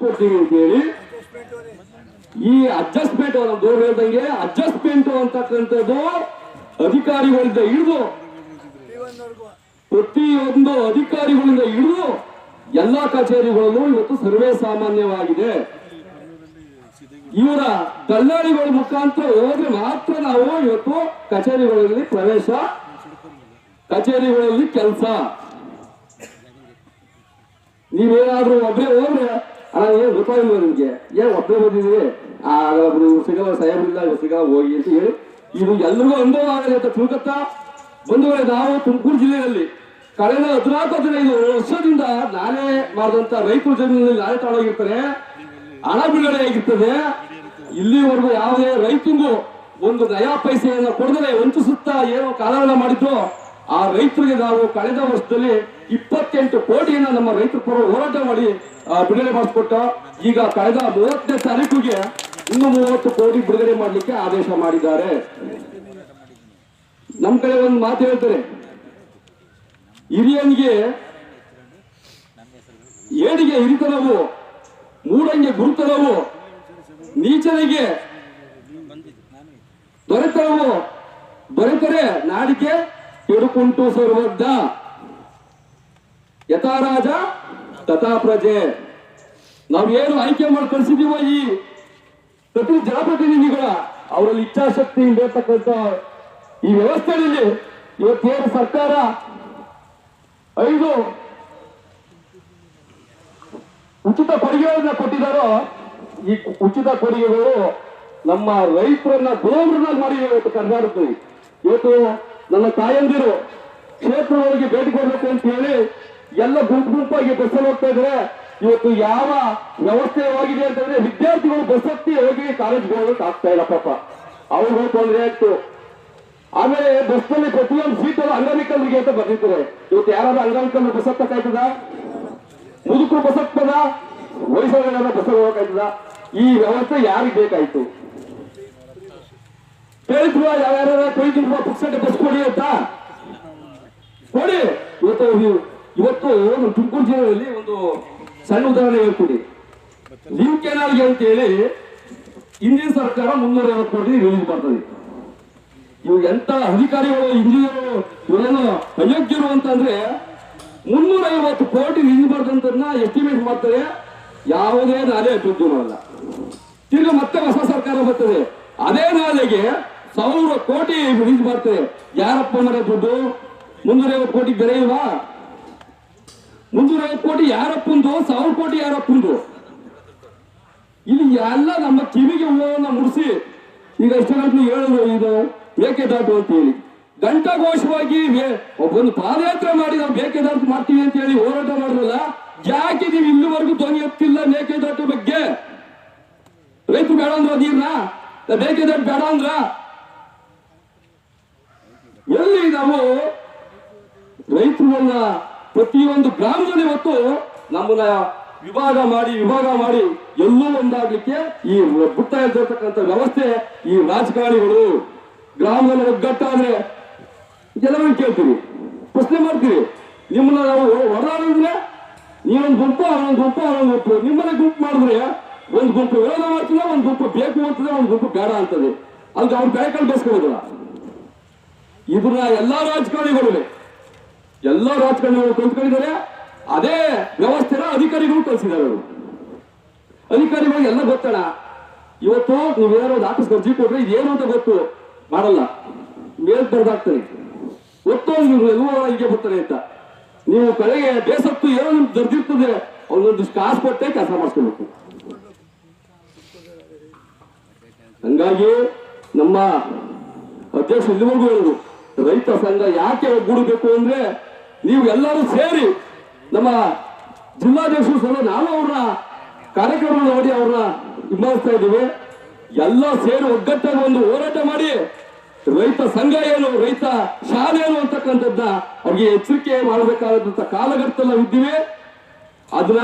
ಕೊಡ್ತೀವಿ ಅಂತ ಹೇಳಿ. ಈ ಅಡ್ಜಸ್ಟ್ಮೆಂಟ್ ದೂರ ಹೇಳ್ದಂಗೆ ಅಡ್ಜಸ್ಟ್ಮೆಂಟ್ ಅಂತಕ್ಕಂಥದ್ದು ಅಧಿಕಾರಿಗಳಿಂದ ಹಿಡಿದು ಪ್ರತಿಯೊಂದು ಅಧಿಕಾರಿಗಳಿಂದ ಹಿಡಿದು ಎಲ್ಲಾ ಕಚೇರಿಗಳಲ್ಲೂ ಇವತ್ತು ಸರ್ವೇ ಸಾಮಾನ್ಯವಾಗಿದೆ. ಇವರ ದಲ್ಲಾಳಿಗಳ ಮುಖಾಂತರ ಹೋದ್ರೆ ಮಾತ್ರ ನಾವು ಇವತ್ತು ಕಚೇರಿಗಳಲ್ಲಿ ಪ್ರವೇಶ, ಕಚೇರಿಗಳಲ್ಲಿ ಕೆಲಸ. ನೀವೇನಾದ್ರೂ ಒಬ್ಬರೇ ಹೋದ್ರೆ ಏನ್ ಏನು ನಿಮ್ಗೆ ಏನ್ ಒಬ್ಬರೇ ಆಗಲ್ಲ ಬಿಡು ಇವ್ರು ಸಿಗಲ್ಲ ಸಾಹೇಬ್ರಿಲ್ಲ ಇವ್ರು ಸಿಗಲ್ಲ ಹೋಗಿ ಅಂತ ಹೇಳಿ ಇದು ಎಲ್ರಿಗೂ ಅನುಭವ ಆಗಲಿ ಅಂತ ತಿಳ್ಕೊತಾ ಬಂಧುಗಳೇ ನಾವು ತುಮಕೂರು ಜಿಲ್ಲೆಯಲ್ಲಿ ಕಳೆದ ಹದಿನಾಲ್ಕು ಹದಿನೈದು ವರ್ಷದಿಂದ ನಾನೇ ಮಾಡಿದಂತ ರೈತರ ಜಮೀನಲ್ಲಿ ನಾನೇ ತಗೊಂಡೋಗಿರ್ತಾರೆ ಹಣ ಬಿಡುಗಡೆ ಆಗಿರ್ತದೆ ಇಲ್ಲಿವರೆಗೂ ಯಾವುದೇ ರೈತರಿಗೂ ಒಂದು ನಯಾ ಪೈಸೆಯನ್ನು ಕೊಡದರೆ ವಂಚಿಸುತ್ತಾ ಏನೋ ಕಾಲಹರಣ ಮಾಡಿದ್ರು ಆ ರೈತರಿಗೆ ನಾವು ಕಳೆದ ವರ್ಷದಲ್ಲಿ ಇಪ್ಪತ್ತೆಂಟು ಕೋಟಿಯನ್ನ ನಮ್ಮ ರೈತರ ಪರ ಹೋರಾಟ ಮಾಡಿ ಬಿಡುಗಡೆ ಮಾಡಿಸ್ಕೊಟ್ಟ. ಈಗ ಕಳೆದ ಮೂವತ್ತನೇ ತಾರೀಕಿಗೆ ಇನ್ನು ಮೂವತ್ತು ಕೋಟಿ ಬಿಡುಗಡೆ ಮಾಡಲಿಕ್ಕೆ ಆದೇಶ ಮಾಡಿದ್ದಾರೆ. ನಮ್ಮ ಕಡೆ ಒಂದು ಮಾತು ಹೇಳ್ತಾರೆ. ಹಿರಿಯನಿಗೆ ಏಡಿಗೆ ಹಿರಿತನವು, ಮೂಡಂಗೆ ಗುರುತನವು, ನೀಚನಿಗೆ ದೊರೆತನವು, ದೊರೆತರೆ ನಾಡಿಗೆ ಕೆಡುಕುಂಟು ಸರ್ವಜ್ಞ. ಯಥಾ ರಾಜ ತಥಾ ಪ್ರಜೆ ನಾವೇನು ಆಯ್ಕೆ ಮಾಡಿ ಕಳಿಸಿದೀವೋ ಈ ಪ್ರತಿ ಜನಪ್ರತಿನಿಧಿಗಳ ಅವರಲ್ಲಿ ಇಚ್ಛಾಶಕ್ತಿ ಇಲ್ಲಿರ್ತಕ್ಕಂಥ ಈ ವ್ಯವಸ್ಥೆಯಲ್ಲಿ ಇವತ್ತೇನು ಸರ್ಕಾರ ಐದು ಉಚಿತ ಕೊಡುಗೆಗಳನ್ನ ಕೊಟ್ಟಿದಾರೋ ಈ ಉಚಿತ ಕೊಡುಗೆಗಳು ನಮ್ಮ ರೈತರನ್ನ ಗುಲಾಮರನ್ನಾಗಿ ಮಾಡಿದೆ ಇವತ್ತು ಕರ್ನಾಟಕದಲ್ಲಿ. ಇವತ್ತು ನನ್ನ ತಾಯಂದಿರು ಕ್ಷೇತ್ರಗಳಿಗೆ ಭೇಟಿ ಕೊಡಬೇಕು ಅಂತ ಹೇಳಿ ಎಲ್ಲ ಗುಂಪು ಗುಂಪಾಗಿ ಬಸ್ಸಲ್ಲಿ ಹೋಗ್ತಾ ಇದ್ರೆ ಇವತ್ತು ಯಾವ ವ್ಯವಸ್ಥೆವಾಗಿದೆ ಅಂತಂದ್ರೆ ವಿದ್ಯಾರ್ಥಿಗಳು ಬಸ್ ಹತ್ತಿ ಹೋಗಿ ಕಾಲೇಜ್ಗೆ ಹೋಗಕ್ಕೆ ಆಗ್ತಾ ಇಲ್ಲ ಪಾಪ. ಅವ್ರಿಗೂ ತೊಂದರೆ ಆಯ್ತು. ಆಮೇಲೆ ಬಸ್ನಲ್ಲಿ ಪ್ರತಿಯೊಂದು ಸೀಟಲ್ಲಿ ಅಂಗವಿಕಲರಿಗೆ ಅಂತ ಬರ್ತಿದ್ದಾರೆ ಇವತ್ತು ಯಾರಾದ್ರೂ ಅಂಗವಿಕಲರು ಬಸ್ ಹತ್ತಕ್ಕಾಯ್ತದ ಮುದುಕರು ಬಸ್ ಹತ್ತದ? ವಯಸ್ಸಾದ ಬಸ್ ಹೋಗಕ್ಕಾಯ್ತದ ಈ ವ್ಯವಸ್ಥೆ ಯಾರಿಗೆ ಬೇಕಾಯ್ತು? ಹೇಳಿದ್ರು ಯಾವ್ಯಾರ ಕೊಯ್ದು ಪುಕ್ಸಟ್ಟೆ ಬಸ್ ಕೊಡಿ ಅಂತ. ಕೊಡಿ ಇವತ್ತು ಇವತ್ತು ನಮ್ಮ ತುಮಕೂರು ಜಿಲ್ಲೆಯಲ್ಲಿ ಒಂದು ಸಣ್ಣ ಉದಾಹರಣೆ ಹೇಳ್ಕೊಡಿ. ಲಿಂಕ್ ಕೆನಾಲ್ಗೆ ಅಂತ ಹೇಳಿ ಹಿಂದಿನ ಸರ್ಕಾರ ಮುನ್ನೂರ ಐವತ್ತು ಕೋಟಿ ರಿಲೀಸ್ ಮಾಡ್ತದೆ ಇವು ಎಂತ ಅಧಿಕಾರಿಗಳು ಇಂಜಿನಿಯರು ಇವರೇನು ಅಯೋಗ್ಯರು ಅಂತಂದ್ರೆ ಮುನ್ನೂರ ಐವತ್ತು ಕೋಟಿ ರಿಲೀಸ್ ಮಾಡ್ದಂತನ್ನ ಎಸ್ಟಿಮೇಟ್ ಮಾಡ್ತಾರೆ. ಯಾವುದೇ ನಾಲೆ ಅಭಿವೃದ್ಧಿ ಮಾಡಲ್ಲ ತಿರ್ಗಿ ಮತ್ತೆ ಹೊಸ ಸರ್ಕಾರ ಬರ್ತದೆ. ಅದೇ ನಾಲೆಗೆ ಸಾವಿರ ಕೋಟಿ ರಿಲೀಸ್ ಬರ್ತದೆ ಯಾರಪ್ಪ ಮನೆ ದುಡ್ಡು? ಮುನ್ನೂರೈವತ್ತು ಕೋಟಿ ಬೆಲೆ ಇಲ್ವಾ ಮುನ್ನೂರ ಐವತ್ತು ಕೋಟಿ ಯಾರಪ್ಪಂದು? ಸಾವಿರ ಕೋಟಿ ಯಾರಪ್ಪಂದು? ಇಲ್ಲಿ ಎಲ್ಲ ನಮ್ಮ ಕಿವಿಗೆ ಹೂವನ್ನ ಮುಡಿಸಿ ಈಗ ಎಷ್ಟು ಗಂಟೆ ಹೇಳಿದ್ರು ಇದು ಮೇಕೆದಾಟು ಅಂತ ಹೇಳಿ. ಘಂಟಾಘೋಷವಾಗಿ ಘೋಷವಾಗಿ ಒಬ್ಬನು ಪಾದಯಾತ್ರೆ ಮಾಡಿ ನಾವು ಮೇಕೆದಾಟು ಮಾಡ್ತೀವಿ ಅಂತ ಹೇಳಿ ಹೋರಾಟ ಮಾಡಿದ್ರಲ್ಲ, ಯಾಕೆ ನೀವು ಇಲ್ಲಿವರೆಗೂ ಧ್ವನಿ ಎತ್ತಿಲ್ಲ ಮೇಕೆದಾಟು ಬಗ್ಗೆ? ರೈತರು ಬೇಡ ಅಂದ್ರ ನೀರ್ನ? ಮೇಕೆದಾಟು ಬೇಡ ಅಂದ್ರ? ನಾವು ರೈತರನ್ನ ಪ್ರತಿಯೊಂದು ಗ್ರಾಮದಲ್ಲಿ ಇವತ್ತು ನಮ್ಮನ್ನ ವಿಭಾಗ ಮಾಡಿ ವಿಭಾಗ ಮಾಡಿ ಎಲ್ಲೂ ಒಂದಾಗ್ಲಿಕ್ಕೆ ಈ ಬುಟ್ಟ ಇರ್ತಕ್ಕಂಥ ವ್ಯವಸ್ಥೆ ಈ ರಾಜಕಾರಣಿಗಳು ಗ್ರಾಮದಲ್ಲಿ ಒಗ್ಗಟ್ಟಾದ್ರೆ ಎಲ್ಲರನ್ನು ಕೇಳ್ತೀವಿ ಪ್ರಶ್ನೆ ಮಾಡ್ತೀವಿ ನಿಮ್ಮನ್ನ ನಾವು ಹೊಡೆದಾಡಿದ್ರೆ ನೀವೊಂದು ಗುಂಪು ಅವನೊಂದು ಗುಂಪು ಅವನೊಂದು ಗುಂಪು. ನಿಮ್ಮನ್ನ ಗುಂಪು ಮಾಡಿದ್ರೆ ಒಂದು ಗುಂಪು ವಿರೋಧ ಮಾಡ್ತದೆ, ಒಂದು ಗುಂಪು ಬೇಕು ಅಂತದೆ ಒಂದು ಗುಂಪು ಬೇಡ ಅಂತದೆ ಅಲ್ಲಿ ಅವ್ರು ಬೆಳೆ ಬೇಸ್ಕೊಳ್ಳೋದಿಲ್ಲ ಇದನ್ನ ಎಲ್ಲಾ ರಾಜಕಾರಣಿಗಳು ಎಲ್ಲ ರಾಜಕಾರಣಿಗಳು ಕಲ್ತ್ಕೊಂಡಿದ್ದಾರೆ ಅದೇ ವ್ಯವಸ್ಥೆನ ಅಧಿಕಾರಿಗಳು ಕಲಿಸಿದ್ದಾರೆ ಅವರು. ಅಧಿಕಾರಿಗಳು ಎಲ್ಲ ಗೊತ್ತಣ ಇವತ್ತು ನೀವೇನೋ ಏನೋ ಆಫೀಸ್ ಅರ್ಜಿ ಕೊಟ್ರೆ ಇದೇನು ಅಂತ ಗೊತ್ತು. ಮಾಡಲ್ಲ. ಮೇಲ್ ಬರ್ದಾಗ್ತಾರೆ ಗೊತ್ತು ನೀವು ಹೀಗೆ ಬರ್ತಾರೆ ಅಂತ. ನೀವು ಕಡೆಗೆ ಬೇಸತ್ತು ಏನೋ ನಿಮ್ಗೆ ದರ್ದಿರ್ತದೆ. ಅವನೊಂದು ಕಾಸು ಕೊಟ್ಟೆ ಕೆಲಸ ಮಾಡಿಸ್ಕೊಬೇಕು. ಹಂಗಾಗಿ ನಮ್ಮ ಅಧ್ಯಕ್ಷ ಇಲ್ಲಿವರೆಗೂ ಹೇಳಿದ್ರು ರೈತ ಸಂಘ ಯಾಕೆ ಒಗ್ಗೂಡಬೇಕು ಅಂದ್ರೆ ನೀವು ಎಲ್ಲರೂ ಸೇರಿ ನಮ್ಮ ಜಿಲ್ಲಾಧ್ಯಕ್ಷರು ಸಹ ನಾನು ಅವ್ರನ್ನ ಕಾರ್ಯಕ್ರಮ ನೋಡಿ ಅವ್ರನ್ನ ಹಿಂಬಾಲಿಸ್ತಾ ಇದ್ದೀವಿ. ಎಲ್ಲ ಸೇರಿ ಒಗ್ಗಟ್ಟಾಗಿ ಒಂದು ಹೋರಾಟ ಮಾಡಿ ರೈತ ಸಂಘ ಏನು, ರೈತ ಶಾಲೆ ಏನು ಅಂತಕ್ಕಂಥದ್ದನ್ನ ಅವ್ರಿಗೆ ಎಚ್ಚರಿಕೆ ಮಾಡಬೇಕಾದಂತ ಕಾಲಘಟ್ಟದಲ್ಲಿ ನಾವು ಇದ್ದೀವಿ. ಅದನ್ನ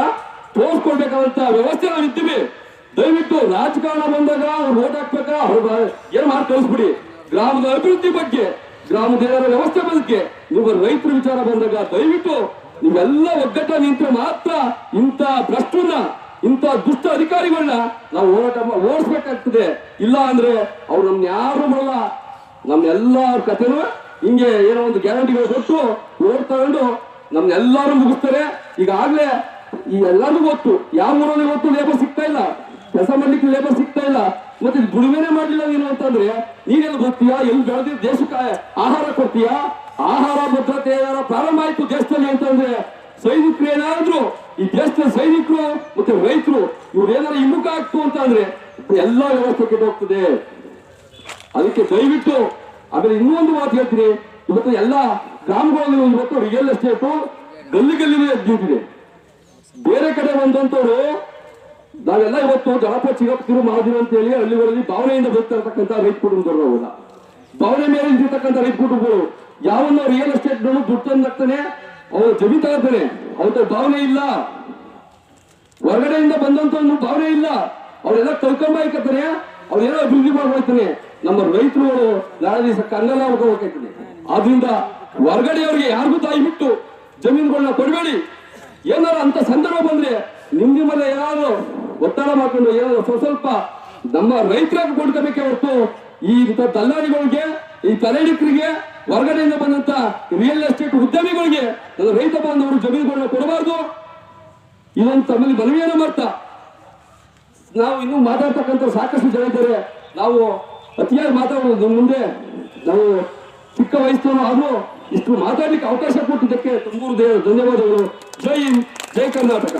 ತೋರಿಸ್ಕೊಡ್ಬೇಕಾದಂತ ವ್ಯವಸ್ಥೆ ನಾವು ಇದ್ದೀವಿ. ದಯವಿಟ್ಟು ರಾಜಕಾರಣ ಬಂದಾಗ ಅವ್ರು ಓಟ್ ಹಾಕ್ಬೇಕಾ? ಅವ್ರು ಏನ್ ಮಾಡಿ ಕಳಿಸ್ಬಿಡಿ. ಗ್ರಾಮದ ಅಭಿವೃದ್ಧಿ ಬಗ್ಗೆ ಗ್ರಾಮದ ದೇವರ ವ್ಯವಸ್ಥೆ ಬಗ್ಗೆ ನೀವು ರೈತರ ವಿಚಾರ ಬಂದಾಗ ದಯವಿಟ್ಟು ನೀವೆಲ್ಲ ಒಗ್ಗಟ್ಟ ನಿಂತರೆ ಮಾತ್ರ ಇಂಥ ಭ್ರಷ್ಟನ್ನ ಇಂಥ ದುಷ್ಟ ಅಧಿಕಾರಿಗಳನ್ನ ನಾವು ಹೋರಾಟ ಓಡಿಸ್ಬೇಕಾಗ್ತದೆ. ಇಲ್ಲ ಅಂದ್ರೆ ಅವ್ರು ನಮ್ನ ಯಾರು ಬರಲ್ಲ ನಮ್ನೆಲ್ಲರ ಕಥೆನೂ ಹಿಂಗೆ ಏನೋ ಒಂದು ಗ್ಯಾರಂಟಿಗಳು ಕೊಟ್ಟು ಓಟ್ ತಗೊಂಡು ನಮ್ನೆಲ್ಲರೂ ಮುಗಿಸ್ತಾರೆ. ಈಗಾಗ್ಲೇ ಈ ಎಲ್ಲರಿಗೂ ಗೊತ್ತು ಯಾವ ಊರಲ್ಲಿ ಗೊತ್ತು ಲೇಬರ್ ಸಿಗ್ತಾ ಇಲ್ಲ. ಕೆಲಸ ಮಾಡ್ಲಿಕ್ಕೆ ಲೇಬರ್ ಸಿಗ್ತಾ ಇಲ್ಲ ಮತ್ತೆ ದುಡಿಮೆನೆ ಮಾಡಲಿಲ್ಲ ನೀನು ಅಂತಂದ್ರೆ ನೀನೆಲ್ಲ ಬರ್ತೀಯಾ ಎಲ್ಲಿ ಬೆಳೆದಿದ್ದ ದೇಶಕ್ಕೆ ಆಹಾರ ಕೊಡ್ತೀಯಾ? ಆಹಾರ ಭದ್ರತೆ ಏನಾರ ಪ್ರಾರಂಭ ಆಯ್ತು ದೇಶದಲ್ಲಿ ಅಂತಂದ್ರೆ ಸೈನಿಕರು ಏನಾದ್ರು, ಈ ದೇಶದ ಸೈನಿಕರು ಮತ್ತೆ ರೈತರು, ಇವ್ರು ಏನಾರ ಹಿಮ್ಮುಖ ಆಗ್ತು ಅಂತ ಅಂದ್ರೆ ಎಲ್ಲಾ ವ್ಯವಸ್ಥೆ ಕೆಟ್ಟೋಗ್ತದೆ ಅದಕ್ಕೆ ದಯವಿಟ್ಟು, ಆಮೇಲೆ ಇನ್ನೊಂದು ಮಾತು ಹೇಳ್ತೀನಿ. ಇವತ್ತು ಎಲ್ಲ ಗ್ರಾಮಗಳಲ್ಲಿ ಇವತ್ತು ರಿಯಲ್ ಎಸ್ಟೇಟು ಗಲ್ಲಿ ಗಲ್ಲಿನೇ ಎದ್ದಿದೆ ಬೇರೆ ಕಡೆ ಬಂದಂತವ್ರು ನಾವೆಲ್ಲ ಇವತ್ತು ಜನಪ ಚಿರಪ್ತಿರು ಮಾಡಿದ್ರು ಅಂತ ಹೇಳಿ ಹಳ್ಳಿಗಳಲ್ಲಿ ಭಾವನೆಯಿಂದ ಬರ್ತಾ ಇರ್ತಕ್ಕಂಥ ರೈತ ಕುಟುಂಬದವರು ನಾವೆಲ್ಲ ಭಾವನೆ ಮೇಲೆ ಇದ್ದಿರ್ತಕ್ಕಂಥ ರೈತ ಕುಟುಂಬಗಳು. ಯಾವನ್ನ ರಿಯಲ್ ಎಸ್ಟೇಟ್ ದುಡ್ಡು ತಂದಾಗ್ತಾನೆ ಅವನು ಜಮೀನ್ ಇರ್ತಾನೆ ಅವ್ರ ಭಾವನೆ ಇಲ್ಲ. ಹೊರಗಡೆಯಿಂದ ಬಂದಂತ ಒಂದು ಭಾವನೆ ಇಲ್ಲ. ಅವರೆಲ್ಲ ಕಳ್ಕೊಂಬಾಯ್ಕತ್ತಾನೆ ಅವ್ರೇನೋ ಅಭಿವೃದ್ಧಿ ಮಾಡ್ಕೊಳ್ತಾನೆ. ನಮ್ಮ ರೈತರುಗಳು ನಾಳೆ ದಿವಸ ಕನ್ನಡ ಹೋಗ್ಬೇಕಾಯ್ತದೆ ಆದ್ರಿಂದ ಹೊರಗಡೆಯವರಿಗೆ ಯಾರಿಗೂ ತಾಯಿ ಬಿಟ್ಟು ಜಮೀನುಗಳನ್ನ ಕೊಡಬೇಡಿ. ಏನಾರ ಅಂತ ಸಂದರ್ಭ ಬಂದ್ರೆ ನಿಮ್ಮ ನಿಮ್ಮಲ್ಲಿ ಏನಾದ್ರು ಒತ್ತಡ ಮಾಡಿಕೊಂಡು ಏನಾದ್ರು ಸ್ವಲ್ಪ ನಮ್ಮ ರೈತರಾಗಿ ಕೊಡ್ಕೋಬೇಕೆ ಹೊರತು ಈ ದಲ್ಲಾಳಿಗಳಿಗೆ, ಈ ತಲೆಡಿಕರಿಗೆ ಹೊರಗಡೆಯಿಂದ ಬಂದಂತ ರಿಯಲ್ ಎಸ್ಟೇಟ್ ಉದ್ಯಮಿಗಳಿಗೆ ರೈತ ಬಾಂಧವರು ಜಮೀನುಗಳನ್ನ ಕೊಡಬಾರ್ದು. ಇದೊಂದು ತಮ್ಮಲ್ಲಿ ಬಲವೇನು ಮಾಡ್ತಾ. ನಾವು ಇನ್ನೂ ಮಾತಾಡ್ತಕ್ಕಂಥ ಸಾಕಷ್ಟು ಜನ ಇದ್ದಾರೆ. ನಾವು ಅತಿಯಾಗಿ ಮಾತಾಡೋದು ಮುಂದೆ ನಾವು ಚಿಕ್ಕ ವಯಸ್ಸು ಆದ್ರೂ ಇಷ್ಟು ಮಾತಾಡಲಿಕ್ಕೆ ಅವಕಾಶ ಕೊಟ್ಟಿದ್ದಕ್ಕೆ ತುಂಬೂರು ಧನ್ಯವಾದಗಳು. ಜೈ ಜೈ ಕರ್ನಾಟಕ.